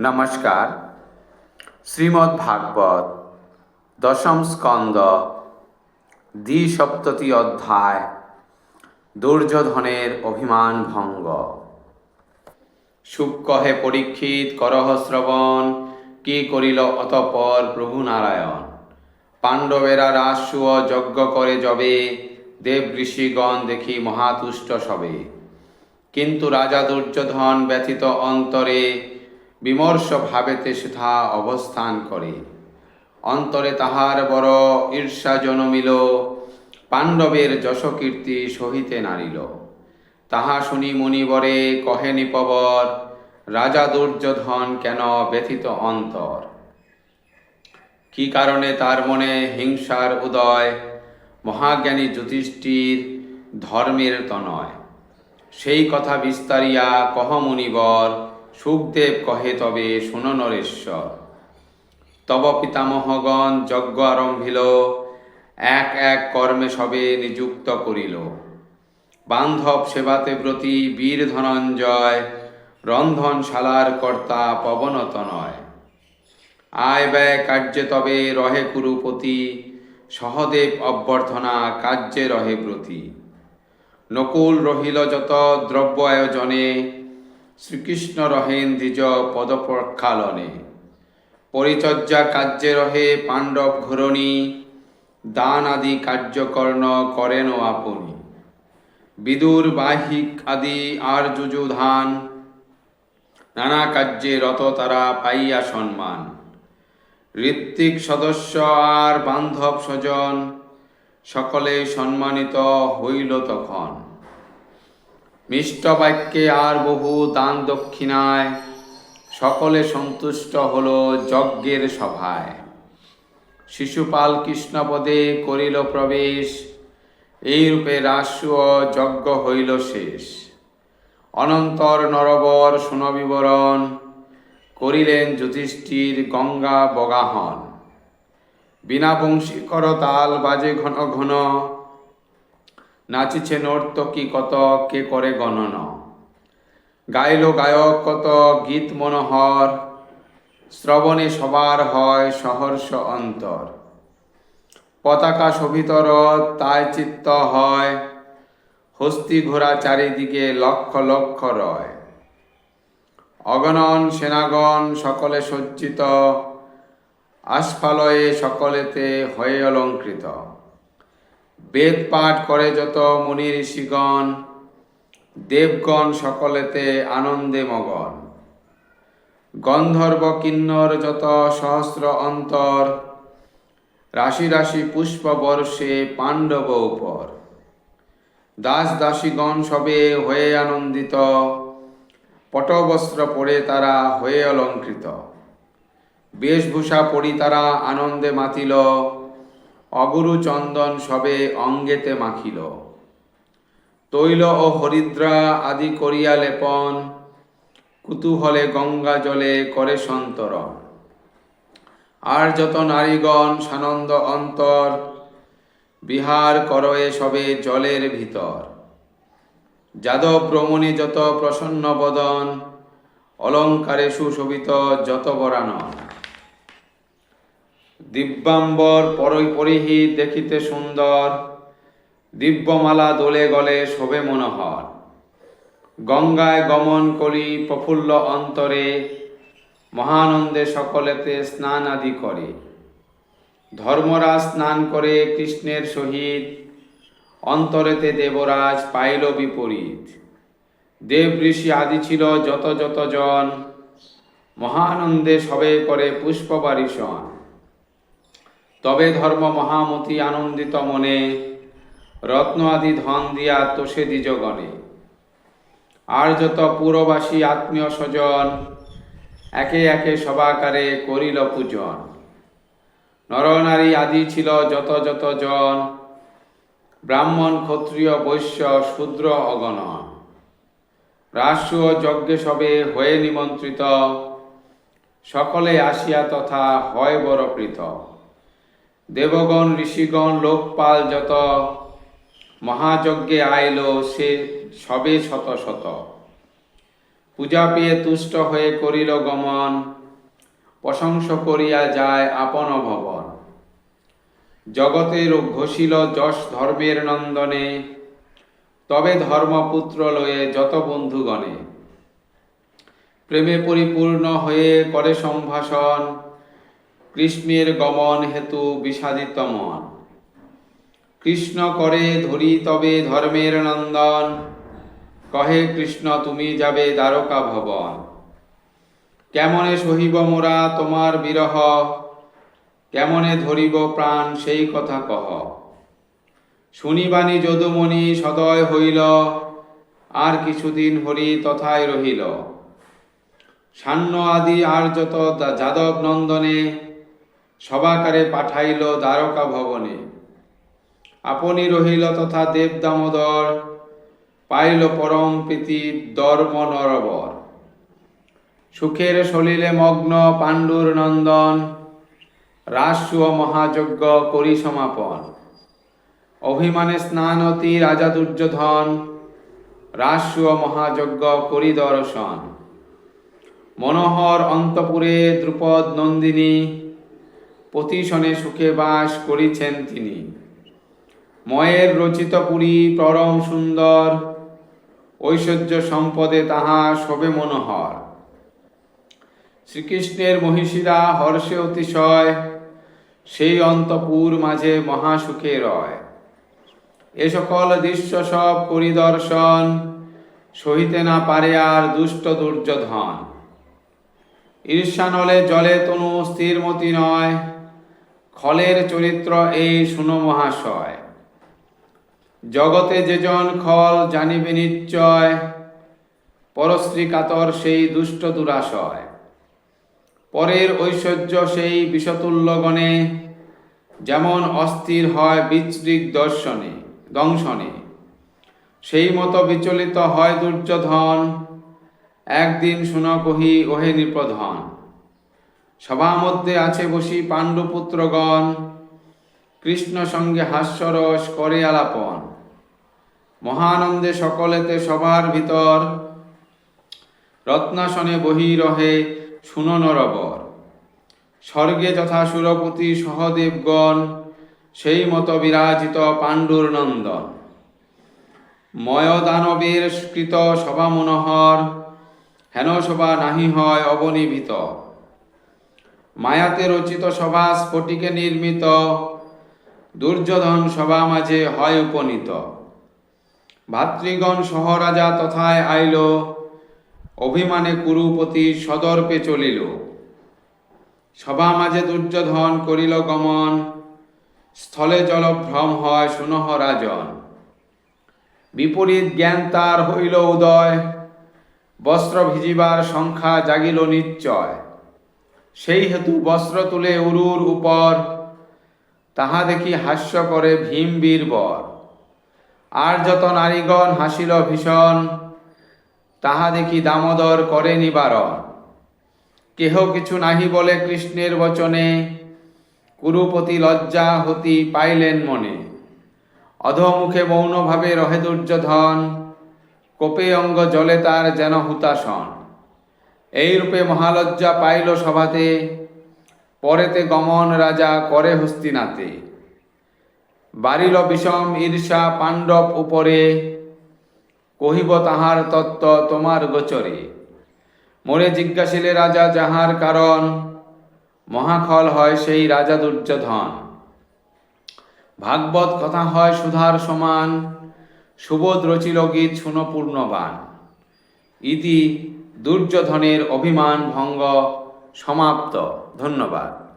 নমস্কার। শ্রীমদ্ ভাগবত, দশম স্কন্দ, দ্বিসপ্ততি অধ্যায়, দুর্যোধনের অভিমান ভঙ্গ। সুকহে পরীক্ষিত, করহ শ্রবণ, কি করিল অতঃপর প্রভু নারায়ণ। পাণ্ডবেরা রাজসুয় যজ্ঞ করে যবে, দেব ঋষিগণ দেখি মহাতুষ্ট সবে। কিন্তু রাজা দুর্যোধন ব্যথিত অন্তরে বিমর্ষ ভাবেতে সেথা অবস্থান করে। অন্তরে তাহার বড় ঈর্ষা জনমিল, পাণ্ডবের যশকীর্তি সহিতে নারিল। তাহা শুনি মুনিবরে কহে নিপবর রাজা দুর্যোধন কেন ব্যথিত অন্তর? কি কারণে তার মনে হিংসার উদয়, মহাজ্ঞানী যুধিষ্ঠির ধর্মের তনয়? সেই কথা বিস্তারিয়া কহ মুনিবর সুখদেব কহে তবে, শুন নরেশ্বর। তব পিতামহগণ যজ্ঞ আরম্ভিল, এক এক কর্মে সবে নিযুক্ত করিল। বান্ধব সেবাতে ব্রতী বীর ধনঞ্জয় রন্ধনশালার কর্তা পবনত নয়। আয় ব্যয় কার্যে তবে রহে কুরুপতি, সহদেব অভ্যর্থনা কার্যে রহে ব্রতী। নকুল রহিল যত দ্রব্য আয়োজনে শ্রীকৃষ্ণ রহেন দ্বিজ পদপ্রক্ষালনে। পরিচর্যা কার্যে রহে পাণ্ডব ঘরণী দান আদি কার্যকর্ণ করেন আপনি। বিদুর বাহিক আদি আর যুযুধান নানা কার্যে রত তারা পাইয়া সম্মান। ঋত্বিক সদস্য আর বান্ধব স্বজন, সকলে সম্মানিত হইল তখন। মিষ্ট বাক্যে আর বহু দান দক্ষিণায়। সকলে সন্তুষ্ট হল যজ্ঞের সভায়। শিশুপাল কৃষ্ণপদে করিল প্রবেশ, এই রূপে রাস্য যজ্ঞ হইল শেষ। অনন্তর নরবর সুনবিবরণ, করিলেন যুধিষ্ঠির গঙ্গা বগাহন। বিনা বংশী কর তাল বাজে ঘন ঘন নাচিছে নর্তকী কত, কে করে গণন? গাইল গায়ক কত, গীত মনোহর? শ্রবণে সবার হয় সহর্ষ অন্তর। পতাকা শোভিতর, তাই চিত্ত হয়। হস্তি ঘোড়া চারিদিকে লক্ষ লক্ষ রয়। অগণন সেনাগণ সকলে সজ্জিত। আস্ফালয়ে সকলেতে হয়ে অলঙ্কৃত। বেদ পাঠ করে যত মুনি ঋষিগণ, দেবগণ সকলেতে আনন্দে মগন। গন্ধর্ব কিন্নর যত সহস্র অন্তর, রাশি রাশি পুষ্প বর্ষে পাণ্ডব উপর। দাস দাসীগণ সবে হয়ে আনন্দিত, পটবস্ত্র পরে তারা হয়ে অলঙ্কৃত। বেশভূষা পরি তারা আনন্দে মাতিল অগুরু চন্দন সবে অঙ্গেতে মাখিল। তৈল ও হরিদ্রা আদি করিয়া লেপন, কুতূহলে গঙ্গা জলে করে সন্তরণ আর যত নারীগণ সানন্দ অন্তর, বিহার করয়ে সবে জলের ভিতর। যাদব ভ্রমণে যত প্রসন্ন বদন, অলঙ্কারে সুশোভিত যত বরানন। দিব্যাম্বর পরই পরিহিত দেখিতে সুন্দর, দিব্যমালা দোলে গলে শোভে মনোহর। গঙ্গায় গমন করি প্রফুল্ল অন্তরে, মহানন্দে সকলেতে স্নান আদি করে। ধর্মরাজ স্নান করে কৃষ্ণের সহিত, অন্তরেতে দেবরাজ পাইল বিপরীত। দেব ঋষি আদি ছিল যত যত জন, মহানন্দে সবে করে পুষ্প বারিশন তবে ধর্ম মহামতি আনন্দিত মনে, রত্ন আদি ধন দিয়া তোষে দ্বিজগণে আর যত পুরবাসী আত্মীয় স্বজন, একে একে সবাকারে করিল পূজন। নরনারী আদি ছিল যত যত জন, ব্রাহ্মণ, ক্ষত্রিয়, বৈশ্য, শূদ্র অগণন রাষ্ট্র যজ্ঞে সবে হয়ে নিমন্ত্রিত, সকলে আসিয়া তথা হয় বড় প্রীত দেবগণ, ঋষিগণ, লোকপাল যত মহাযজ্ঞে আইল, সে সবে শত শত। পূজা পেয়ে তুষ্ট হয়ে করিল গমন, প্রশংস করিয়া যায় আপন ভবন। জগতের ঘষিল যশ ধর্মের নন্দনে, তবে ধর্মপুত্র লয়ে যত বন্ধুগণে। প্রেমে পরিপূর্ণ হয়ে করে সম্ভাষণ কৃষ্ণের গমন হেতু বিষাদিত মন কৃষ্ণ করে ধরি তবে ধর্মের নন্দন, কহে কৃষ্ণ, তুমি যাবে দ্বারকা ভবন। কেমনে সহিব মোরা তোমার বিরহ, কেমনে ধরিব প্রাণ সেই কথা কহ। শুনিবাণী যদুমণি সদয় হইল, আর কিছুদিন হরি তথায় রহিল। সান্ন আদি আর যত যাদব নন্দনে সবাকারে পাঠাইল দ্বারকা ভবনে। আপনি রহিল তথা দেব দামোদর, পাইল পরম প্রীতি দর্ম নরবর। সুখের সলিলে মগ্ন পাণ্ডুর নন্দন রাষ্ট্র মহাযজ্ঞ করি সমাপন অভিমানে স্নানতি রাজা দুর্যোধন রাষ্ট্র মহাযজ্ঞ করি দর্শন মনোহর অন্তপুরে দ্রুপদ নন্দিনী পতিশনে সুখে বাস করিছেন তিনি। ময়ের রচিত পুরী পরম সুন্দর, ঐশ্বর্য সম্পদে তাহা শোভে মনোহর। শ্রীকৃষ্ণের মহিষীরা হর্ষে অতিশয়, সেই অন্তপুর মাঝে মহাসুখে রয়। এ সকল দৃশ্য সব পরিদর্শন, সহিতে না পারে আর দুষ্ট দুর্যোধন। ঈর্ষানলে জলে তনু স্থিরমতি নয়। খলের চরিত্র এই শুনো মহাশয় জগতে যেজন খল জানিবে নিশ্চয় পরশ্রী কাতর সেই দুষ্ট দুরাশয়। পরের ঐশ্বর্য সেই বিষতুল্য গণে যেমন অস্থির হয় বিচৃক দর্শনে, দংশনে। সেই মতো বিচলিত হয় দুর্যোধন, একদিন শুন কহি ওহে নৃপধন। সভা মধ্যে আছে বসি পাণ্ডুপুত্রগণ। কৃষ্ণ সঙ্গে হাস্যরস করে আলাপন। মহানন্দে সকলেতে সবার ভিতর। রত্নাসনে বহি রহে শুনো নরবর স্বর্গে যথা সুরপতি সহদেবগণ, সেই মতো বিরাজিত পাণ্ডুর নন্দন। ময়দানবের কৃত সভা মনোহর হেন সভা নাহি হয় অবনিভিত। মায়াতে রচিত সভা স্ফটিকে নির্মিত, দুর্যোধন সভা মাঝে হয় উপনীত। ভাতৃগণ সহরাজা তথায় আইল, অভিমানে কুরুপতি সদর্পে চলিল। সভা মাঝে দুর্যোধন করিল গমন, স্থলে জলভ্রম হয় সুনহ রাজন। বিপরীত জ্ঞান তার হইল উদয়, বস্ত্র ভিজিবার সংখ্যা জাগিল নিশ্চয়। সেই হেতু বস্ত্র তুলে উরুর উপর, তাহা দেখি হাস্য করে ভীম বীরবর আর যত নারীগণ হাসিল ভীষণ, তাহা দেখি দামোদর করে নিবারণ। কেহ কিছু নাহি বলে কৃষ্ণের বচনে, কুরুপতি লজ্জা হতি পাইলেন মনে। অধমুখে মৌনভাবে রহে দুর্যোধন, কোপে অঙ্গ জলে তার যেন হুতাসন এই রূপে মহালজ্জা পাইল সভাতে, পরেতে গমন রাজা করে হস্তিনাতে। বাড়িল বিষম ঈর্ষা পাণ্ডব উপরে, কহিব তাহার তত্ত্ব তোমার গোচরে। মোরে জিজ্ঞাসিলে রাজা যাহার কারণ, মহাখল হয় সেই রাজা দুর্যোধন। ভাগবত কথা হয় সুধার সমান, সুবোধ গীত শুনো পূর্ণবান। ইতি দুর্যোধনের অভিমান ভঙ্গ সমাপ্ত। ধন্যবাদ।